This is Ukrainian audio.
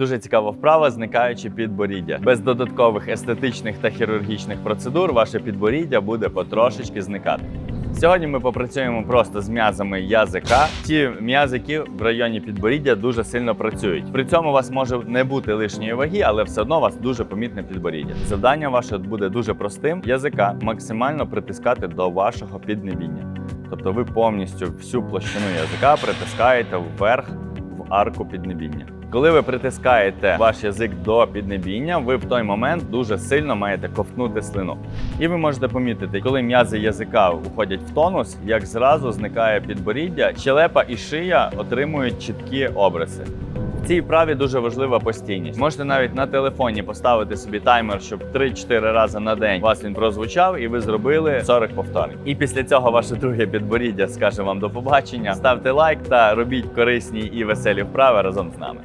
Дуже цікава вправа, зникаючи підборіддя. Без додаткових естетичних та хірургічних процедур ваше підборіддя буде потрошечки зникати. Сьогодні ми попрацюємо просто з м'язами язика. Ті м'язи, які в районі підборіддя дуже сильно працюють. При цьому у вас може не бути лишньої ваги, але все одно у вас дуже помітне підборіддя. Завдання ваше буде дуже простим: язика максимально притискати до вашого піднебіння. Тобто ви повністю всю площину язика притискаєте вверх арку піднебіння. Коли ви притискаєте ваш язик до піднебіння, ви в той момент дуже сильно маєте ковтнути слину. І ви можете помітити, коли м'язи язика уходять в тонус, як зразу зникає підборіддя, щелепа і шия отримують чіткі обриси. Цій вправі дуже важлива постійність. Можете навіть на телефоні поставити собі таймер, щоб 3-4 рази на день вас він прозвучав, і ви зробили 40 повторень. І після цього ваше друге підборіддя скаже вам до побачення. Ставте лайк та робіть корисні і веселі вправи разом з нами.